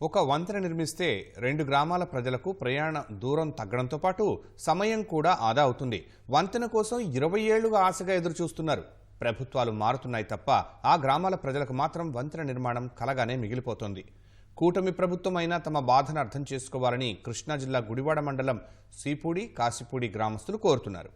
ఒక వంతెన నిర్మిస్తే రెండు గ్రామాల ప్రజలకు ప్రయాణ దూరం తగ్గడంతో పాటు సమయం కూడా ఆదా అవుతుంది. వంతెన కోసం ఇరవై ఏళ్ళుగా ఆశగా ఎదురు చూస్తున్నారు ప్రభుత్వాలు మారుతున్నాయి తప్ప ఆ గ్రామాల ప్రజలకు మాత్రం వంతెన నిర్మాణం కలగానే మిగిలిపోతోంది. కూటమి ప్రభుత్వం అయినా తమ బాధను అర్థం చేసుకోవాలని కృష్ణా జిల్లా గుడివాడ మండలం సీపూడి కాశీపూడి గ్రామస్తులు కోరుతున్నారు.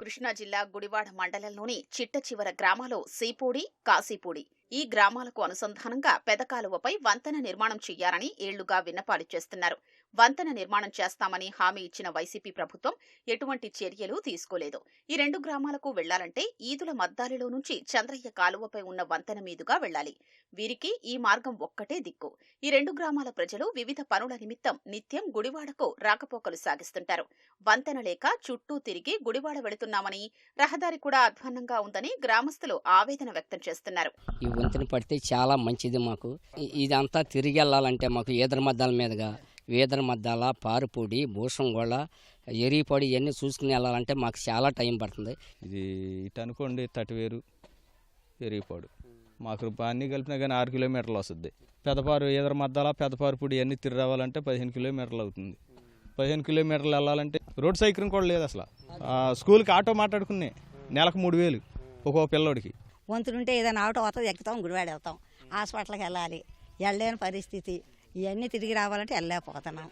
కృష్ణా జిల్లా గుడివాడ మండలంలోని చిట్ట చివర గ్రామాలు సీపూడి కాశీపూడి ఈ గ్రామాలకు అనుసంధానంగా పెదకాలువపై వంతెన నిర్మాణం చేయాలని ఏళ్ళుగా విన్నపాలు చేస్తున్నారు. వంతెన నిర్మాణం చేస్తామని హామీ ఇచ్చిన వైసీపీ ప్రభుత్వం ఎటువంటి చర్యలు తీసుకోలేదు. ఈ రెండు గ్రామాలకు వెళ్ళాలంటే ఈదుల మద్దాలిలో నుంచి చంద్రయ్య కాలువపై ఉన్న వంతెన మీదుగా వెళ్ళాలి వీరికి ఈ మార్గం ఒక్కటే దిక్కు. ఈ రెండు గ్రామాల ప్రజలు వివిధ పనుల నిమిత్తం నిత్యం గుడివాడకు రాకపోకలు సాగిస్తుంటారు. వంతెన లేక చుట్టూ తిరిగి గుడివాడ వెళుతున్నామని రహదారి కూడా అధ్వాన్నంగా ఉందని గ్రామస్తులు ఆవేదన వ్యక్తం చేస్తున్నారు. ఈ వంతెన పడితే చాలా మంచిది మాకు. ఇదంతా తిరిగి వెళ్ళాలంటే మాకు ఈదర మద్దాల మీదుగా వీదర మద్దాల పారుపూడి భూషంగోళ ఎరిపొడి ఇవన్నీ చూసుకుని వెళ్ళాలంటే మాకు చాలా టైం పడుతుంది. ఇది ఇటు అనుకోండి తటివేరు ఎరిగిపాడు. మాకు అన్నీ కలిపినా కానీ ఆరు కిలోమీటర్లు వస్తుంది. పెదపారు ఎదర మద్దాల పెదపారు పొడి అన్నీ తిరిగి రావాలంటే పదిహేను కిలోమీటర్లు అవుతుంది. పదిహేను కిలోమీటర్లు వెళ్ళాలంటే రోడ్ సైకిల్ కూడా లేదు అసలు. ఆ, స్కూల్కి ఆటో మాట్లాడుకునే నెలకు మూడు వేలు ఒక్కో పిల్లోడికి. వంతులుంటే ఏదైనా ఆటో వస్తుంది ఎక్కుతాం గుడివాడ వెళ్తాం హాస్పిటల్కి వెళ్ళాలి. వెళ్ళలేని పరిస్థితి. ఇవన్నీ తిరిగి రావాలంటే వెళ్ళలేకపోతున్నాం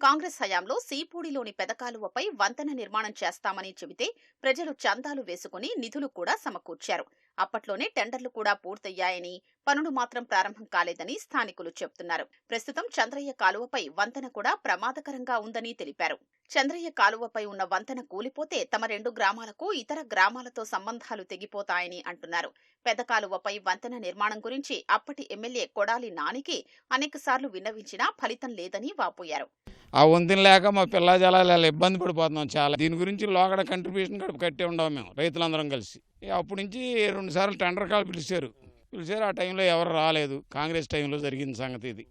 కాంగ్రెస్ హయాంలో సీపూడిలోని పెదకాలువపై వంతెన నిర్మాణం చేస్తామని చెబితే ప్రజలు చందాలు వేసుకుని నిధులు కూడా సమకూర్చారు. అప్పట్లోనే టెండర్లు కూడా పూర్తయ్యాయని పనులు మాత్రం ప్రారంభం కాలేదని స్థానికులు చెబుతున్నారు ప్రస్తుతం చంద్రయ్య కాలువపై వంతెన కూడా ప్రమాదకరంగా ఉందని తెలిపారు. చంద్రయ్య కాలువపై ఉన్న వంతెన కూలిపోతే తమ రెండు గ్రామాలకు ఇతర గ్రామాలతో సంబంధాలు తెగిపోతాయని అంటున్నారు. పెద్ద కాలువపై వంతెన నిర్మాణం గురించి అప్పటి ఎమ్మెల్యే కొడాలి నానికి అనేకసార్లు విన్నవించినా ఫలితం లేదని వాపోయారు. ఆ వంతెన లేక మా పిల్ల జలాలు ఇబ్బంది పడిపోతున్నాం చాలా. దీని గురించి లోకడ కంట్రిబ్యూషన్ కట్టి కట్టే ఉండవు మేము రైతులందరం కలిసి. ఇక అప్పటి నుంచి రెండు సార్లు టెండర్ కాల్ పిలిచారు. పిలిచారు ఆ టైంలో ఎవరు రాలేదు. కాంగ్రెస్ టైంలో జరిగిన సంగతి ఇది.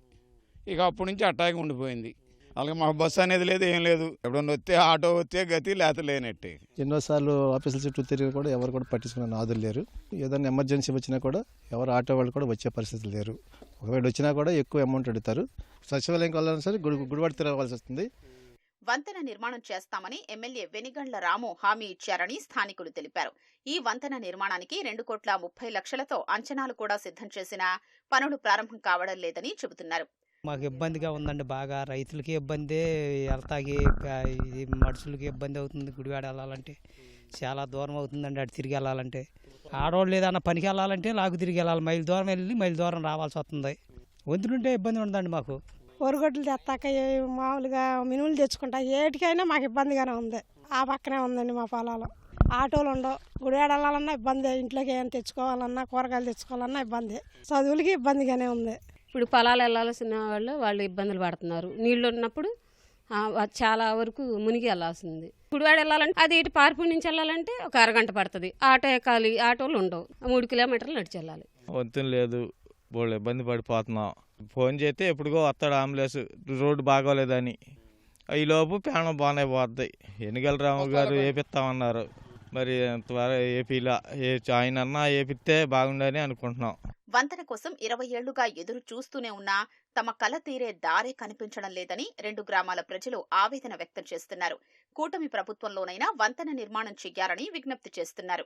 ఇక అప్పటి నుంచి అట్టాగే ఉండిపోయింది. అలాగే మాకు బస్సు అనేది లేదు ఏం లేదు. ఎప్పుడన్నా వస్తే ఆటో వస్తే గతి లేత లేనట్టే. ఎన్నోసార్లు ఆఫీసుల చుట్టూ తిరిగి కూడా ఎవరు కూడా పట్టించుకునే నాదులు లేరు. ఏదైనా ఎమర్జెన్సీ వచ్చినా కూడా ఎవరు ఆటో వాళ్ళు కూడా వచ్చే పరిస్థితి లేరు. ఒకవేళ వచ్చినా కూడా ఎక్కువ అమౌంట్ అడుగుతారు. సచివాలయంకి వెళ్ళాలని సరే గుడి గుడివాడ తిరగవలసి వస్తుంది. వంతెన నిర్మాణం చేస్తామని ఎమ్మెల్యే వెనిగండ్ల రాము హామీ ఇచ్చారని స్థానికులు తెలిపారు. ఈ వంతెన నిర్మాణానికి రెండు కోట్ల ముప్పై లక్షలతో అంచనాలు కూడా సిద్ధం చేసినా పనులు ప్రారంభం కావడం లేదని చెబుతున్నారు. మాకు ఇబ్బందిగా ఉందండి బాగా. రైతులకి ఇబ్బంది వెళ్తాకి ఇది మనుషులకి ఇబ్బంది అవుతుంది గుడివాడ వెళ్ళాలంటే. చాలా దూరం అవుతుందండి అటు తిరిగి వెళ్ళాలంటే. ఆడవాళ్ళు ఏదన్నా పనికి వెళ్ళాలంటే లాగు తిరిగి వెళ్ళాలి. మైలు దూరం వెళ్ళి మైలు దూరం రావాల్సి వస్తుంది. వంతులుంటే ఇబ్బంది ఉండదండి మాకు. ఒరగొడ్లు తెస్తాక మామూలుగా మినుములు తెచ్చుకుంటా ఏటికైనా మాకు ఇబ్బందిగానే ఉంది. ఆ పక్కనే ఉందండి మా పొలాలు. ఆటోలు ఉండవు. గుడివాడ వెళ్ళాలన్నా ఇబ్బంది. ఇంట్లోకి ఏమైనా తెచ్చుకోవాలన్నా కూరగాయలు తెచ్చుకోవాలన్నా ఇబ్బంది. చదువులకి ఇబ్బందిగానే ఉంది. ఇప్పుడు పొలాలు వెళ్ళాల్సిన వాళ్ళు వాళ్ళు ఇబ్బందులు పడుతున్నారు. నీళ్ళు ఉన్నప్పుడు చాలా వరకు మునిగి వెళ్ళాల్సింది. గుడివాడ వెళ్ళాలంటే అది ఇటు పార్పు నుంచి వెళ్ళాలంటే ఒక అరగంట పడుతుంది. ఆటో ఎక్కాలి ఆటోలు ఉండవు. మూడు కిలోమీటర్లు నడిచి వెళ్ళాలి. వంతెన లేదు బోళ్ళు ఇబ్బంది పడిపోతున్నాం. ఫోన్ చేస్తే ఎప్పుడుగో వస్తాడు అంబులెన్స్ రోడ్డు బాగోలేదని. ఈ లోపు ప్రాణం బాగానే పోద్ది. ఎన్నికల రాము గారు ఏపిస్తామన్నారు. మరి త్వర ఏపీలా ఏ ఆయన అన్నా ఏపిస్తే బాగుండని అనుకుంటున్నాం. వంతెన కోసం ఇరవై ఏళ్ళుగా ఎదురు చూస్తూనే ఉన్నా తమ కల తీరే దారే కనిపించడం లేదని రెండు గ్రామాల ప్రజలు ఆవేదన వ్యక్తం చేస్తున్నారు. కూటమి ప్రభుత్వంలోనైనా వంతెన నిర్మాణం చెయ్యాలని విజ్ఞప్తి చేస్తున్నారు.